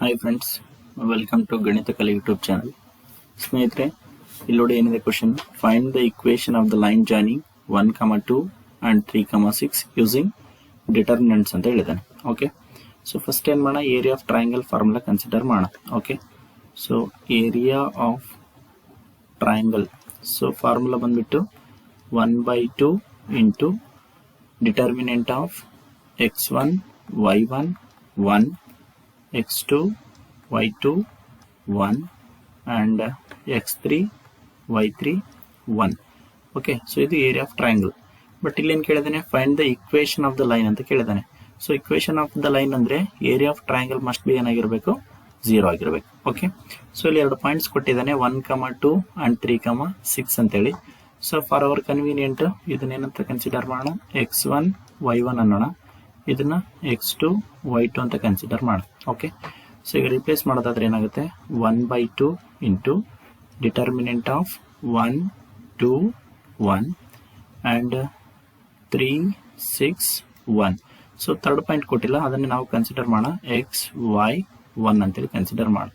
Hi friends welcome to ಗಣಿತ ಕಲೆ YouTube channel ಸ್ನೇಹಿತರೆ, ಇಲ್ಲಿ ನೋಡಿ ಏನಿದೆ question find the equation of the line joining one comma two and three comma six using determinants ಅಂತ ಹೇಳಿದ್ದಾನೆ. ಓಕೆ ಸೊ ಫಸ್ಟ್ ಏನು ಮಾಡೋಣ? Area of triangle formula consider ಮಾಡೋಣ. Okay so area of triangle so formula ಬಂದ್ಬಿಟ್ಟು one by two into determinant of x one y one one x2 y2 1 and uh, x3 y3 1 okay so ಇದು area of triangle but ಇಲ್ಲಿ ಏನು ಕೇಳಿದಾನೆ? Find the equation of the line ಅಂತ ಕೇಳಿದಾನೆ. So equation of the line ಅಂದರೆ area of triangle must be ಏನಾಗಿರ್ಬೇಕು? Zero ಆಗಿರಬೇಕು. Okay so ಇಲ್ಲಿ ಎರಡು points ಕೊಟ್ಟಿದ್ದಾನೆ. One comma two and three comma six ಅಂತೇಳಿ. ಸೊ ಫಾರ್ ಅವರ್ ಕನ್ವೀನಿಯೆಂಟ್ ಇದನ್ನೇನಂತ consider ಮಾಡೋಣ? ಎಕ್ಸ್ ಒನ್ ವೈ ಒನ್ ಅನ್ನೋಣ. ಇದನ್ನ ಎಕ್ಸ್ ಟು ವೈ ಟು ಅಂತ ಕನ್ಸಿಡರ್ ಮಾಡಿ. ಓಕೆ ಸೊ ಈಗ ರಿಪ್ಲೇಸ್ ಮಾಡೋದಾದ್ರೆ ಏನಾಗುತ್ತೆ? One by two into determinant of one two one and three six one so third point ಕೊಟ್ಟಿಲ್ಲ. ಅದನ್ನು ನಾವು ಕನ್ಸಿಡರ್ ಮಾಡೋಣ ಎಕ್ಸ್ ವೈ ಒನ್ ಅಂತೇಳಿ ಕನ್ಸಿಡರ್ ಮಾಡ.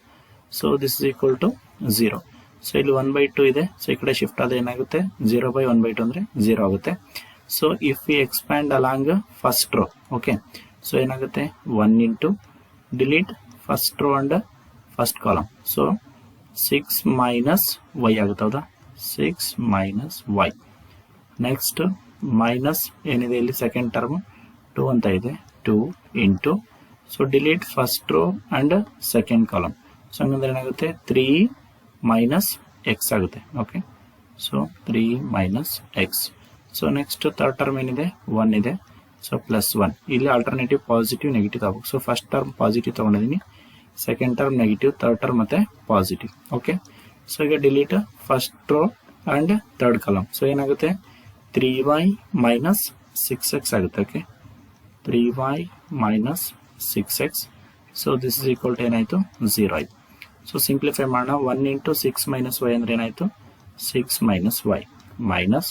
So this is equal to zero so ಇಲ್ಲಿ ಒನ್ ಬೈ ಟು ಇದೆ. So ಈ ಕಡೆ ಶಿಫ್ಟ್ ಆದ್ರೆ ಏನಾಗುತ್ತೆ? Zero by one by two ಅಂದ್ರೆ ಝೀರೋ ಆಗುತ್ತೆ. So if we expand along first row okay so ಏನಾಗುತ್ತೆ one into delete first row and first column so six minus y ಆಗುತ್ತೆ ಹೌದಾ six minus y next minus ಏನಿದೆ ಇಲ್ಲಿ second term two ಅಂತ ಇದೆ two into so delete first row and second column so ಹಂಗಂದ್ರೆ ಏನಾಗುತ್ತೆ three minus x ಆಗುತ್ತೆ okay so three minus x so next third term ಏನಿದೆ? ಒನ್ ಇದೆ. So plus one ಇಲ್ಲಿ ಆಲ್ಟರ್ನೇಟಿವ್ ಪಾಸಿಟಿವ್ ನೆಗೆಟಿವ್ ತಗೋಬೇಕು so first term positive ತಗೊಂಡಿದ್ದೀನಿ. Second term negative third term ಮತ್ತೆ positive okay so ಈಗ delete first row and third column so ಏನಾಗುತ್ತೆ? Three y minus six x ಆಗುತ್ತೆ. Okay three y minus six x so this is equal to ಏನಾಯಿತು? Zero ಆಯಿತು. So simplify ಮಾಡೋಣ. One into six minus y ಅಂದ್ರೆ ಏನಾಯಿತು? Six minus y minus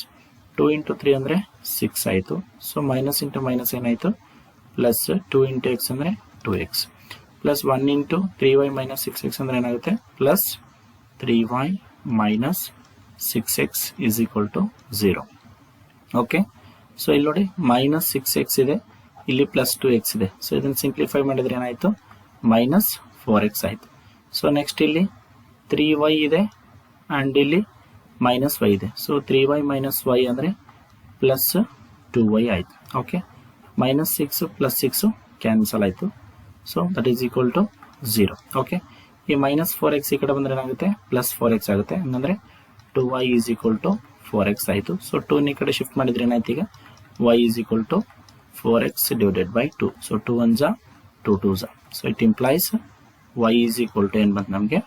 two into three ಅಂದರೆ six ಆಯಿತು. So minus into minus ಏನಾಯಿತು? Plus two into x ಅಂದರೆ two x plus one into three y minus six x ಅಂದರೆ ಏನಾಗುತ್ತೆ? Plus three y minus six x is equal to zero okay so ಇಲ್ಲಿ ನೋಡಿ minus six x ಇದೆ. ಇಲ್ಲಿ plus two x ಇದೆ. So ಇದನ್ನು simplify ಮಾಡಿದ್ರೆ ಏನಾಯಿತು? ಮೈನಸ್ ಫೋರ್ ಎಕ್ಸ್ ಆಯಿತು. ಸೊ ನೆಕ್ಸ್ಟ್ ಇಲ್ಲಿ ತ್ರೀ ವೈ ಇದೆ. ಆ್ಯಂಡ್ ಇಲ್ಲಿ ಮೈನಸ್ ವೈ ಇದೆ. So three y minus y ಅಂದರೆ ಪ್ಲಸ್ ಟೂ ವೈ ಆಯಿತು. Okay minus six plus six cancel ಆಯಿತು. So that is equal to zero okay ಈ minus four x ಈ ಕಡೆ ಬಂದರೆ ಏನಾಗುತ್ತೆ? ಪ್ಲಸ್ ಫೋರ್ ಎಕ್ಸ್ ಆಗುತ್ತೆ. ಹಂಗಂದರೆ two y is equal to four x ಆಯಿತು. ಸೊ ಟೂನ ಈ ಕಡೆ ಶಿಫ್ಟ್ ಮಾಡಿದ್ರೆ ಏನಾಯ್ತು ಈಗ? Y is equal to four x divided by two so two one ಜಾ two two Jha so it implies y is equal to ಏನು ಬಂತು ನಮಗೆ?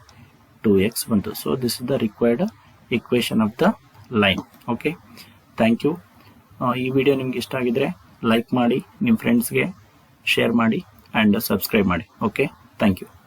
ಟೂ ಎಕ್ಸ್ ಬಂತು. So this is the required equation of the line okay thank you ಈ video ನಿಮ್ಗೆ ಇಷ್ಟ ಆಗಿದ್ರೆ like ಮಾಡಿ ನಿಮ್ಮ ಫ್ರೆಂಡ್ಸ್ಗೆ ಶೇರ್ ಮಾಡಿ ಆ್ಯಂಡ್ ಸಬ್ಸ್ಕ್ರೈಬ್ ಮಾಡಿ. Okay thank you